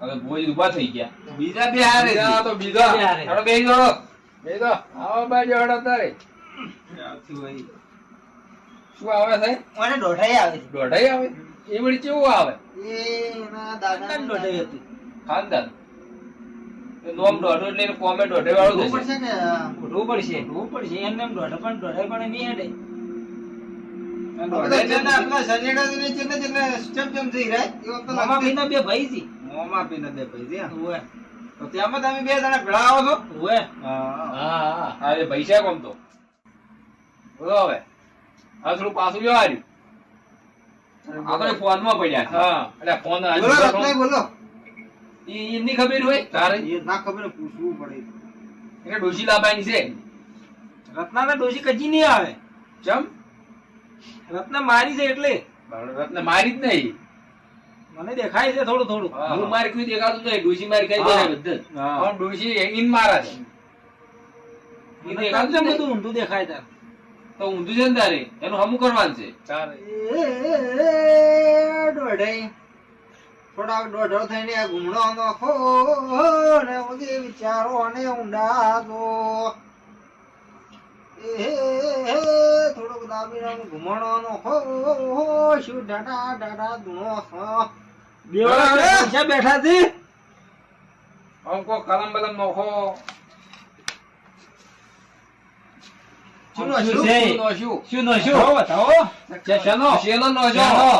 હવે ભોજ ઊભા થઈ ગયા. બીજા બે હારે. બીજા તો બીજા. બે હારે. બે બેસી જાઓ. બેસી આવો બાજુ હેડો તારે. શું આવે સાહેબ? મને દોઢાઈ આવે છે. દોઢાઈ આવે? એ વળી કેવું આવે? એના દાદા દોઢાઈ હતી. ખાનદાન. એ નોમ દોઢો એટલે કોમે દોઢે વાળું પડશે ને. ઉઠવું પડશે. ઉઠવું પડશે. એમને એમ દોઢ પણ પણ નહીં હેડે આપણે તો શરીરેથી નહીં ચેને ચેને ચમ ચમ થઈ રહ્યા. એ વખતે મામા લાગતી. ભાઈના બે ભાઈ છે. મોંમાં પીને દે ભાઈ. ઉવે. તો ત્યાંમાં તમે બે જણા ભેળા આવો છો? ઉવે. હા. હા. હા એ પૈસા કોમ તો? બોલો હવે. હવે થોડું પાછું જો આર્યું આપણે ફોનમાં પડ્યા હા. એટલે ફોન બોલો બોલો. એમની ખબર હોય? તારે? એ ના ખબર પૂછવું પડે. એટલે ડોશી લાભાઈ છે. રત્નાના ડોશી કજી નહીં આવે. ચમ? રત્ન મારી છે એટલે. રત્ન મારી જ નહીં. મને દેખાય છે થોડું થોડું. હું. મારી કોઈ દેખાતું નહીં ડોશી મારી કઈ દેખાય બધું પણ ડોશી ઇન મારા છે. બધું ઊંધું દેખાય તાર? તો ઊંધું છે ને તારે? એનું હમું કરવાનું છે. એ થોડાક દોઢો થઈને આ ઘૂમડો નોખો ને બધી વિચારો ને ઊંડા જો એ થોડોક દાબીને ઘૂમણો નોખો શું ડાડા ડાડા ધૂણો પૈસા બેઠા છે. આમ કલમ બલમ નોખો. શું શું શું? છે? શું નો શું શું? નો શું બતાવો. છે શેનો? શેનો નો છો? શેનો?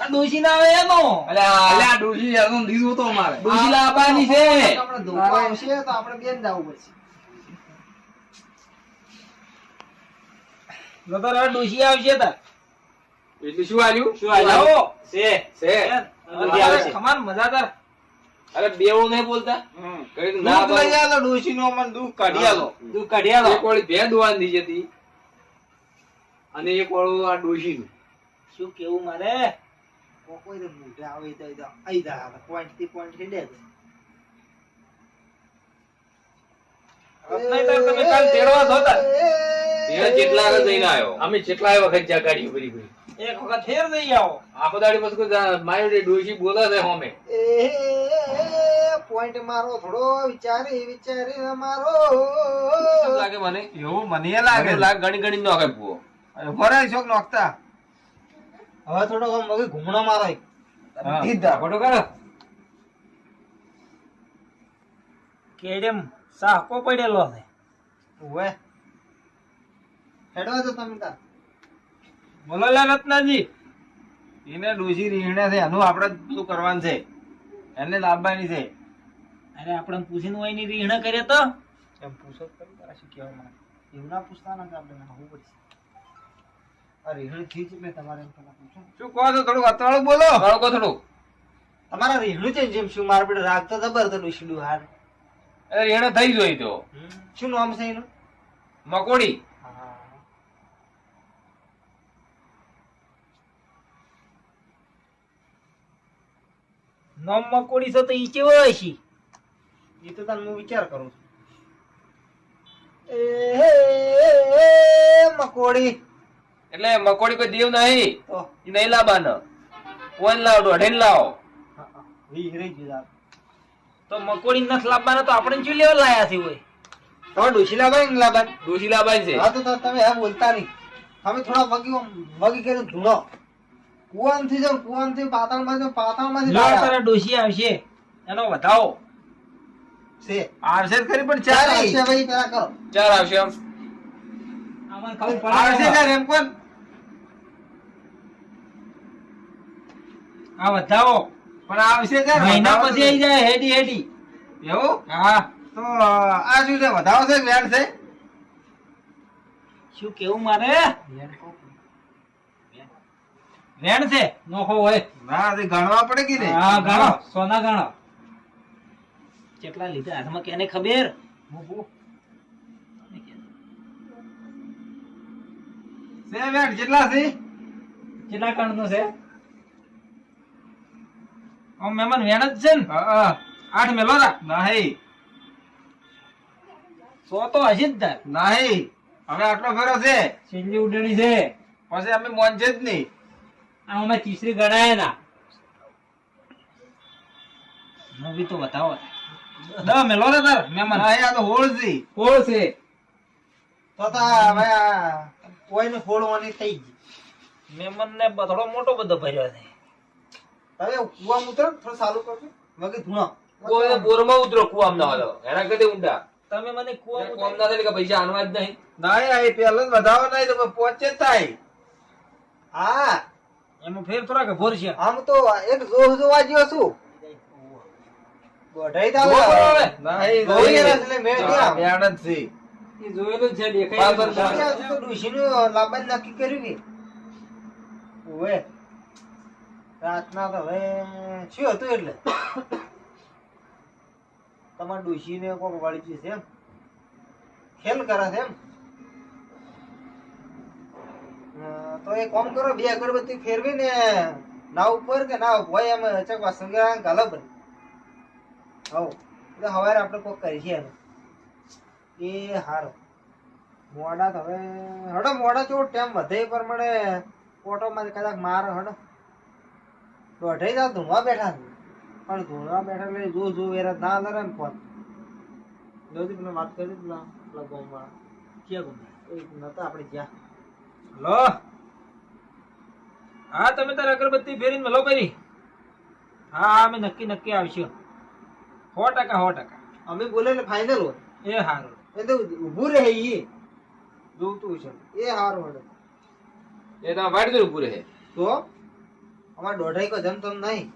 આ ડોશી ના આવે એનો? અલ્યા અલ્યા આ ડોશી એનું લીધું તો મારે. ડોશી લાવવાની છે. આપણે ધોકો આવશે તો આપણે બેન જવું પડશે. નતર હવે આવશે તાર. એટલે શું આવ્યું શું આવ્યું છે. છે. ખમાન મજા અરે બેવું નહીં બોલતા? ના લઈ આલો ડોશીનું અમને દૂધ કાઢી આલો. તું કાઢી આલો. એક વાળી ભેં વાંધી જતી અને એક વાળું આ ડોશીનું. શું કેવું મારે? કોઈ તો મોઢે આવે તો તો આઈ જા પોઈન્ટથી પોઈન્ટ હેડે તમે કાલ તેડવા જેટલા જઈને આવ્યો. અમે જેટલા વખત જ્યાં ગાડી ભરી ભરી એક વખત ફેર નહીં આવો. આખો દાડી પછી મારી ડોશી બોલે છે હોમે. એ પોઈન્ટ મારો થોડો વિચારી વિચારી મારો લાગે મને? એવું મને લાગે લાગે ગણી ગણી ઘણી નો આગળ ભૂવો ફરે શોક નોખતા. હવે થોડો મગજ ઘૂમણો મારો. દીધા ફોટો કાઢો કેડેમ સાહકો પડેલો છે. ઓએ હેડવા તો તમે તાર. બોલો લે રત્નાજી. એને ડોસી રીહણે છે એનું આપણે બધું કરવાનું છે. એને લાવવાની છે. અરે આપણે પૂછીને હોયની રીહણ કરે તો? એમ પૂછો કરી શું કહેવા માંગે? એવું ના પૂછતા ના આપણે નાહવું પડશે. આ રેહણથી જ મેં તમારે એમ પેલા પૂછો. શું કહો છો થોડુંક અતવાળું બોલો. બાળકો કો થોડું તમારા રેહણું છે જેમ શું મારા બેટા રાખતો ખબર જબર તો ડુશીડું હાર? અરે એને થઈ જોઈ તો. શું નામ છે એનું? મકોડી. નોમ મકોડી છે તો ઈ કેવો હશે એ તો તને હું વિચાર કરું એ મકોડી એટલે મકોડી કોઈ દેવ નહીં? ઈ નહીં લાવવાનો. કોણ લાવ દોઢે લાવો. વી રહી ગયું તો મકોડી નથી લાવવાના તો આપણે શું લેવા લાયા છે હોય તમે ડોશી લાવવા ને લાવવા ડોશી લાવવાની છે. હા તો તો તમે આ બોલતા નહીં. તમે થોડા વગી વગી કરીને ધૂણો. કુવાનથી જાવ કુવાનથી પાતાળમાં જાવ પાતાળમાંથી લો તારા ડોશી આવશે. એનો વધાવો. છે. આવશે જ ખરી પણ ચાર આવશે ભાઈ પેલા કરો. ચાર આવશે આમ આમાં ખબર આવશે પડે ચાર એમ કોણ? આ વધાવો. પણ આવશે ચાર મહિના પછી આવી જાય હેડી હેડી. એવું? હા. તો આ શું છે? વધાવો છે વેડ વેણ છે? શું કેવું મારે? રેણ છે? નોખો હોય. ના તે ગણવા પડે કે ને હા ગણો. સોના ગણો. કેટલા લીધા? હાથમાં કેને ખબર? સે વેણ કેટલા છે? કેટલા કણ નો છે? ઓ મેમન વેણ જ છે ને? હા આઠ મેલો રા નહીં. સો તો હશે જ થાય નહીં. હવે આટલો ફેરો છે. છેલ્લી ઉડણી છે. પછી અમે મોંજે જ નહીં. આમાં તીસરી ગણાય ના મૂવી તો બતાવો. દ મેલો રે તાર મહેમાન. હા, આ તો હોળ છે. કોણ છે. તો તા હવે આ કોઈને ફોડવાની થઈ ગઈ. મહેમાન ને થોડો મોટો બધો ભર્યો છે. હવે કુવા ઉતર થોડું ચાલુ કરજો. ધૂણો. કોઈ બોરમાં ઉતરો કુવામ. ના હતો એના ઊંડા. તમે મને કુવા કોમ ના થાય કે પૈસા આનવા જ નહીં. ના એ પેલો જ વધાવો નહીં તો પહોંચે થાય. હા. એમાં ફેર થોડા કે ભોર છે. આમ તો એક જોહ જોવા જ્યો છું. ગોઠાઈ તાવ ના એ છે એટલે હા, ક્યાં? જ છે. એ જોયેલું છે દેખાય બાર છે. આજે તો ડોશીનું લાંબા નક્કી કર્યું ને ઓવે. રાતના તો હવે શું હતું એટલે. તમારા ડોશીને કોક વાળી છે એમ. ખેલ કરે છે એમ. તો એક કામ કરો બે અગરબત્તી ફેરવીને ના ઉપર કે ના હોય એમ ચકવા સંગ્રહ ગલબ. હવ એટલે હવારે આપણે કોક કરી છે એનું એ હારો. મોડા તો હવે હડો મોડા ચો ટાઈમ વધે એ પ્રમાણે ઓટોમાં કદાચ માર હડો. દોઢે જા ધૂણવા બેઠા છે. પણ ધૂણવા બેઠા એટલે જો જો વેરા ના લરે ને ફોન. જોજી પેલા વાત કરી પેલા પેલા ગામમાં ક્યાં ગોમ એ નતા આપણે જ્યાં હલો? હા તમે તારે અગરબત્તી ફેરીને મેલો કરી હા હા અમે નક્કી નક્કી આવશું. સો ટકા સો ટકા. અમે બોલે એટલે ફાઇનલ હોય. એ સારું એટલે તો ઊભું રહે એ જોતું છે એ હારું હડો એ તો વાડ દે પૂરે રહે. તો? અમાર દોઢાઈ કો જમતમ નહીં.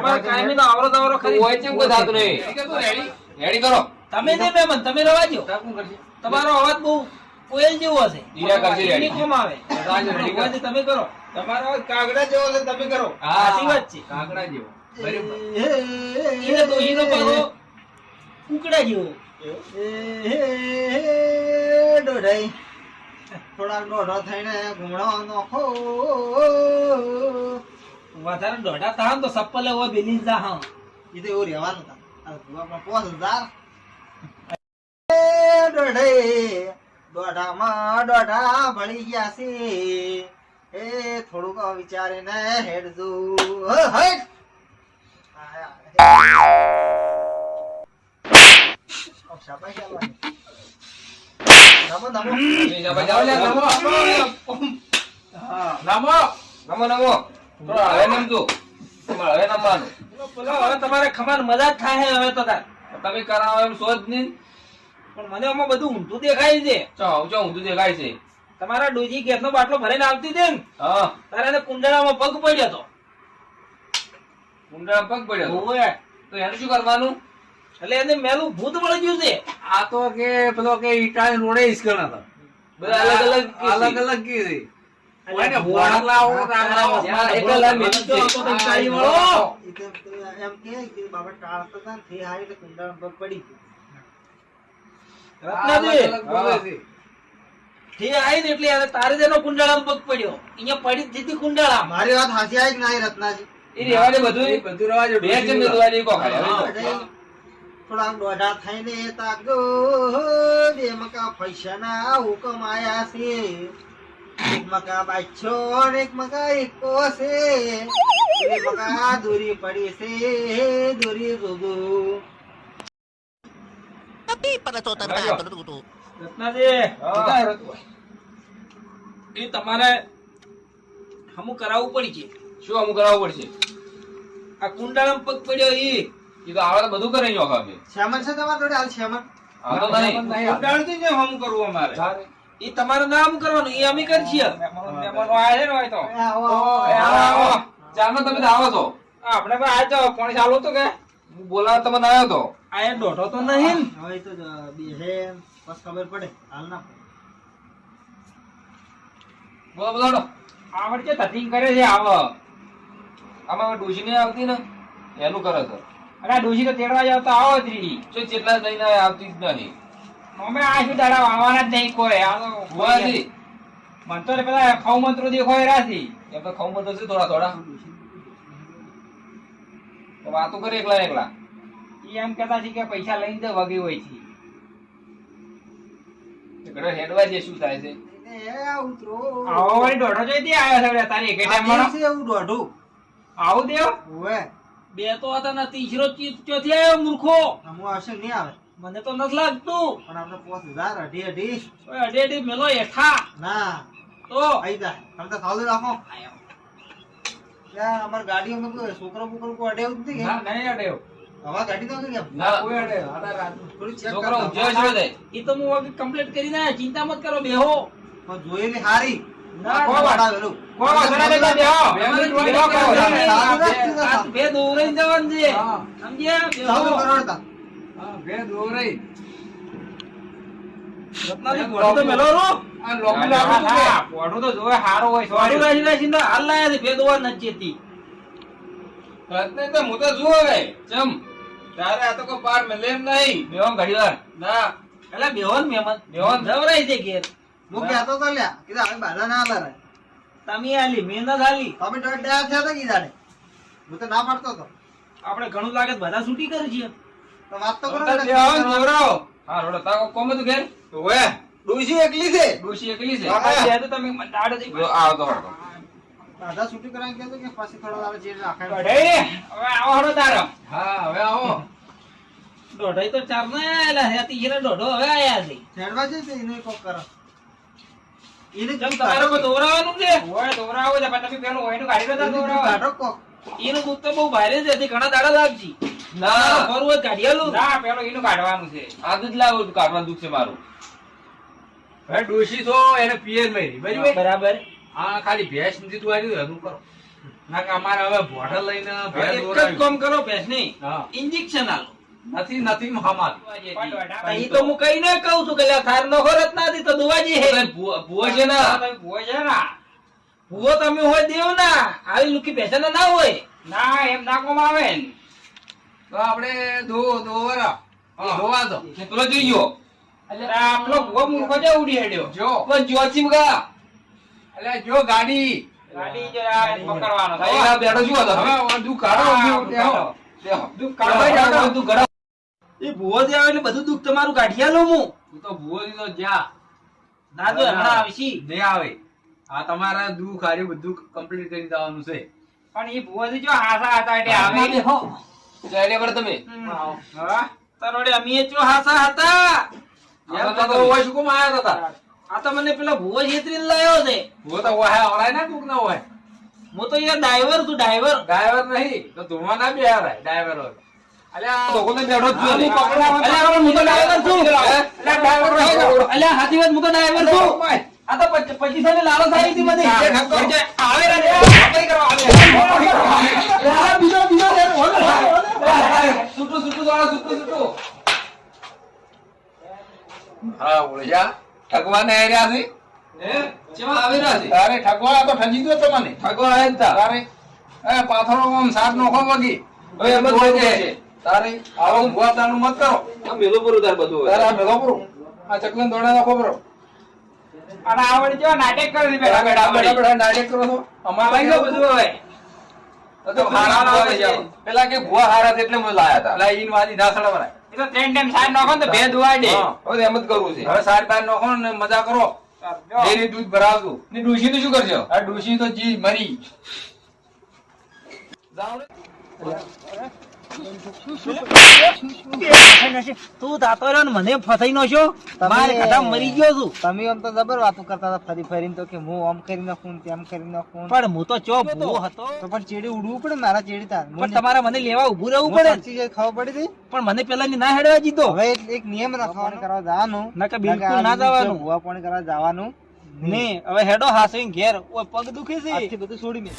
અમાર કાયમી નો આવરો દાવરો ખરી. હોય ચેમ કોઈ થાતું નહીં. રેડી રેડી કરો. તમે ને મેમન તમે રવા દો તમારો અવાજ બહુ કોયલ જેવો હશે. ઈરા કરશે રેડી. કોમ આવે. રેડી કર. તમે કરો. તમારો કાગડા જેવો છે તમે કરો. સાચી વાત છે. કાગડા જેવો. બરાબર. એને તો ઈનો કુકડા જેવો. દોઢાઈ. થોડાક દોઢો થઈને ઘૂમડો નોખો વધારે દોઢા થાય તો સપ્પલે હોય બેલી જા હા એ તો એવું રહેવાનું હતા પોસ હજાર. દોઢામાં દોઢા ભળી ગયા છે. એ થોડુંક વિચારીને હેડજો. હ, હેડ. ઓ, શાબાશ નમો નમો. નમો. નમો નમો. નમો હવે નમજો. તમારે હવે નમવાનું. હવે તમારે ખમાર મજા જ થાય હવે તો તમે કરાવો એમ શોધ નહીં. પણ મને આમાં બધું ઊંધું દેખાય છે. ચો ઊંચો ઊંધું દેખાય છે. તમારા ડોજી ગેસનો બાટલો ભરીને આવતી હતી ને? તારે એને કુંડાળામાં પગ પડ્યો હતો ઊંડા પગ પડ્યો તો. તો એને શું કરવાનું? એટલે એને મેલું ભૂત વળી ગયું છે. આ તો કે પેલો કે ઈટા રોડે ઈસકણ હતા બધા અલગ અલગ અલગ અલગ કી ને કુંડાળામાં પડી ગયો રત્નાજી, અલગ બોલે છે તે આઈ ને એટલે એને તારે જ કુંડાળામાં પગ પડ્યો અહીંયા પડી મારી વાત આવી નહીં રત્નાજી? એ બધું બધું રવા બે કો તો. દોઢા થઈને હુકમ આયા છે. એક મકા બાછો ને એક મકા એકો છે. એક મકા દૂરી પડી છે દૂરી રૂબુ રત્નાજી એ તમારે હમું કરાવવું પડી છે. શું અમુક કરાવવું પડશે? આ કુંડાળામાં પગ પડ્યો ઈ. એ તો આવે બધું કરે યો અમે શ્યામન છે તમારા જોડે? હાલ શ્યામન આ તો નહીં. કુંડાળથી જ હમ કરવું અમારે? ઈ તમારે ના કરવાનું ઈ અમે કરી છીએ. મહેમાનો આયા છે ને હોય તો. ચાલમાં તમે તો આવો છો. આપણે પણ આ જાઓ. પાણી ચાલુ તો કે. હું તમે તમને આવ્યો તો. આયા દોઢો તો નહીં ને. હવે તો જ બે હે. બસ ખબર પડે. હાલ ના બોલો બોલો આવડ છે ધતિંગ કરે છે આવ. આમાં ડોશી નહીં આવતી ને? એનું કરે છે અરે ડોશી તો તેડવા જાવ તો આવો ત્રીડી જો જેટલા આવે આવતી જ નહીં અમે આ શું દાડા વાવવાના જ નહીં કોઈ આ તો હોવાથી મન પેલા ખવ મંત્રો દેખો રાથી એમ તો ખાવું મંત્રો છે થોડા થોડા. તો વાતો કરે એકલા એકલા. એ એમ કહેતા છે કે પૈસા લઈને વગી હોય છે. ઘરે હેડવા જે શું થાય છે? આવો વળી દોઢો જોઈ દે આવ્યો છે તારી એક ટાઈમ આ છે એવું દોઢું. આવું દેવ? ઓવે બે તો હતા ને તીસરો ચોથી આવ્યો મૂર્ખો. હું આવશે નહીં આવે? મને તો નથી લાગતું. પણ આપણે પોસ હજાર અઢી અઢી. અઢી અડે મેલો એઠા. ના. તો? આઈ જાય તમે તો ચાલુ રાખો. ત્યાં અમારી ગાડીઓ કોઈ છોકરો બોકરો કોઈ અડેવું જ નહીં ના નહીં અડ્યો હવા કાઢી દો ને ના કોઈ અડ્યો આડા રાત થોડી check છોકરો જોઈ જોઈ દે. એ તો હું હવે કમ્પ્લીટ કરી ના ચિંતા મત કરો બેહો. પણ જોયેલી હારી. ના, બેહો. બેહો, બે જવાનું છે. સમજ્યા? બેહો. હા, બે દોરાઈ. તો મેલો રો. આ લોબી લાગુ? તો જોવે હોય તો હાલ લાયા છે, બે દોવા નથી જતી. રત્ને તો હું તો જુઓ હવે. ચમ. તારે આ તો કોઈ પાર મળે એમ નહીં. બેહો ઘડી વાર ના. એટલે બેહો ને મહેમાન. બેહો ને. છે ઘેર. હું કહેતો તો લ્યા કીધું હવે બાધા ના લારે તમે આલી, મેં ના ખાલી તમે દોઢ છે તો હતા કીધાને. હું તો ના પાડતો તો આપણે ઘણું લાગે તો બધા છૂટી કરી છે તો વાત તો કરો તો ને. બેહો ને જોવરાવો. હા, રોડો તાકો કોમ તો ઘેર? ઓવે ડોસી એકલી છે. ડોસી એકલી છે. તો તમે મને દાડો આવો તો બાધા છૂટી કરાવીને કહેતો કે પાછી થોડો દાડો જે રાખે. કઢાઈ, હવે આવો હડો તારો. હા, હવે આવો. દોઢાઈ તો ચાર ના આયેલા છે, આ તીસરા દોઢો હવે આયા છે. ચેડવા જશે એને કોક કરો. એને કેમ તારો કો દોરાવાનું છે? ઓય દોરાવો છે પણ તમે હોયનું કાઢી દો એને તો દૂધ દોરાવો કાઢો કોક. એનું દૂધ તો બહુ ભારે છે તે ઘણા દાડા લાગજી ના. ફરું હોય તો ના પેલું એનું કાઢવાનું છે આ દૂધ લાવો કાઢવાનું દુખ છે મારું હે ડોશી તો એને પિયર લઈ બરાબર બરાબર હા ખાલી ભેંસ નથી તું આવી હજુ કરો. ના કે અમારે હવે બોટલ લઈને ભેંસ એક જ કામ કરો ભેંસની. હા. ઇન્જેક્શન આલો. નથી નથી હમાર એ તો હું કઈ ના કહું છું કે થાર નો ખોરત ના દી તો દુવાજી હે. ભૂવો છે ને. ભૂવો છે ને. ભૂવો તમે હોય દેવ ના આવી લુકી ભેંસાના ના હોય. ના એમ ના કોમ આવે ને. તો આપણે દો હા. દોવા દો. ને પેલો જોઈ ગયો. એટલે આપણો ભૂવો મૂર્ખો છે ઉડી હેડ્યો. જો. પણ જોચી મગા એટલે જો ગાડી. ગાડી જે પકડવાનો ભાઈ બેઠો શું હતો? હવે બધું કાઢો હા, બધું બધું બેહો. કાઢો. બેહો. કાઢો, બેહો, કાઢો. બધું કાઢો. એ ભૂવો જે આવે એટલે બધું દુઃખ તમારું કાઢી આલું હું. તું તો ભૂવો તો જા ના તો હમણાં આવશી નહીં આવે. આ તમારા દુઃખ હાર્યું બધું કમ્પ્લીટ કરી દેવાનું છે. પણ એ ભૂવો જો હાસા હતા એટલે આવે. ચાલ્યા પર તમે. હા. તારોડે અમે જો હાસા હતા. એમ તો ઓય શું કામ હતા? આ તો મને પેલા ભૂવો છેતરી લાયો છે. ભૂવો તો હોય આવડાય ના કોક ના હોય હું તો યાર ડ્રાઈવર તું ડ્રાઈવર ડ્રાઈવર નહીં તો ધુમા ના બે હારાય ડ્રાઈવર હોય અલ્યા તો કોને બેઠો જ હા, છું હું પકડાવા તો- અલ્યા, હું તો ડ્રાઈવર છું. અલ્યા ડ્રાઈવર રહો. અલ્યા હાથી વાત હું તો ડ્રાઈવર છું. આ તો પચ- પચીસો ની લાલચ આવી હતી બીજો બીજો રે, ઓલે, ઓલે, ઓલે. સુટુ સુટુ દોડો સુટુ સુટુ. હા ઓળજા ઠગવાને આવ્યા છે? હે? ચેવા આવી રહ્યા છે? તારે ઠગવા તો ઠગી દો તમને. ઠગવા આવ્યા ને તા. તારે એ પાથરો આમ સાત નોખો વગી. હવે એમ જ. છે. તારે આવો ભુવાતાનું મત કરો. આ મેલો પૂરું તાર બધું. તારે આ ભેગો પૂરું આ ચકલન દોડા નાખો બરો. અને આવડી જો નાટક કરી ડાયરેક્ટ કરો છો? અમારા લઈ જાઓ બધું હવે. તો હારા ના હોય પેલા કે ભુવા હારા છે એટલે મને લાયા હતા. પેલા ઈન વાદી ધાસડા વરાય એ તો ત્રણ ટાઈમ નાખો ને હવે એમ જ કરવું છે. હવે સારી બાર નાખો ને મજા કરો. ડેરી દૂધ ભરાવતું ને શું કરજો? આ ડોશી તો જી મરી. જાઓ ને. તું તાતો રહ્યો મને ફસાઈ નો મારે કથા મરી ગયો છું. તમે આમ તો જબર વાતો કરતા હતા ફરી ફરીને તો કે હું આમ કરી નાખું તેમ કરી નાખું પણ હું તો ચો ભૂવો હતો. તો પણ ચેડી ઉડવું પડે મારા ચેડી તાર. પણ તમારે મને લેવા ઉભું રહેવું પડે ખબર પડી હતી? પણ મને પેલા ની ના હેડવા દીધો. હવે એક- એક નિયમ રાખવાનો કરવા જવાનું. ના કે બિલકુલ ના જવાનું. ભૂવા પણ કરવા જવાનું. ને હવે હેડો હાસવીને ઘેર. ઓય પગ દુખે છે. બધું છોડી મેં.